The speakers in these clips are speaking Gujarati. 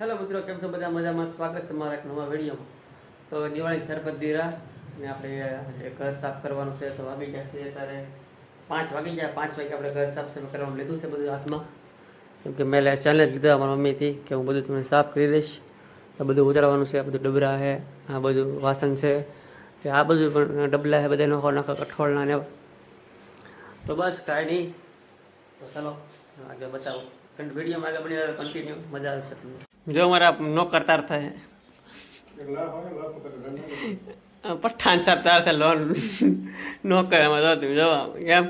હેલો મિત્રો, કેમ છો? બધા મજામાં? સ્વાગત છે મારા એક નવા વિડીયોમાં. તો દિવાળી દીરા ને આપણે ઘર સાફ કરવાનું છે તો વાગી જશે અત્યારે પાંચ વાગી જાય પાંચ વાગે આપણે ઘર સાફ સફાઈ કરવાનું લીધું છે બધું હાથમાં. કેમ કે મેં ચેલેન્જ લીધા મારા મમ્મીથી કે હું બધું તમને સાફ કરી દઈશ. આ બધું ઉતારવાનું છે, આ બધું ડબરા છે, આ બધું વાસણ છે. કે આ બધું પણ ડબલા છે બધા નખો નખો કઠોળના ને તો બસ કાંઈ નહીં. તો ચાલો, આગળ બતાવો. વિડીયોમાં આગળ બની કન્ટિન્યુ મજા આવશે તમને. જો મારા નોકર તાર થાય પઠાણ સાહેબ તાર થાય લોન. નોકર એમાં જો તમે જો કેમ?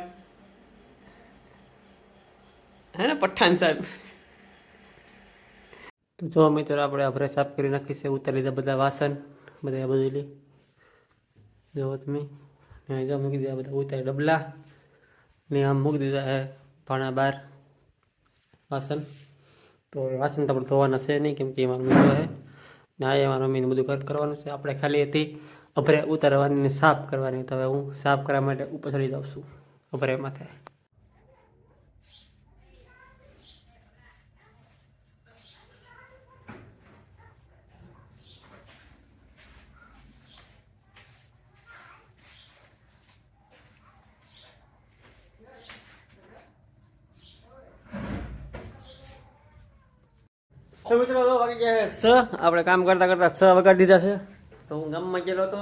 હે ને પઠાણ સાહેબ? તો જો મિત્રો આપણે આપણે સાફ કરી નાખી છે ઉતારી લીધા બધા વાસણ બધા બધી લી જો તમે ને જો મૂકી દીધા બધા ઉતારી ડબલા ને આમ મૂકી દીધા હે ભાણા બાર. વાસણ તો વાસન તો આપણે ધોવાના છે નહીં, કેમ કે એ મારું મીઠો છે. ને આ એ મારા મમ્મીને બધું કરવાનું છે. આપણે ખાલી હતી અભરે ઉતારવાની સાફ કરવાની તો હવે હું સાફ કરવા માટે ઉપર ચડી જાઉં છું અભરે માથે. તો મિત્રો છ આપણે કામ કરતા કરતા છ વગાડી દીધા છે. તો હું ગામમાં ગયેલો હતો.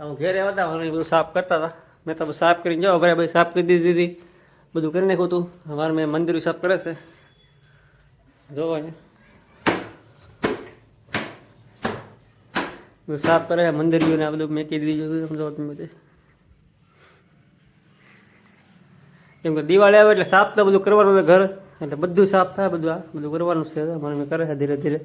હું ઘેરે આવતા અને બધું સાફ કરતા હતા. મેં તો સાફ કરીને જાઓ ઘરે બધી સાફ કરી દીધી હતી. બધું કરી નાખ્યું હતું. અમારે મેં મંદિર સાફ કરે છે. જોવો ને સાફ કરે મંદિર ને આ બધું મેકી દીધું સમજો તમે બધે. કેમ કે દિવાળી આવે એટલે સાફ તો બધું કરવાનું ઘર. એટલે બધું સાફ થાય બધું આ બધું કરવાનું છે. અમારે કરે છે ધીરે ધીરે.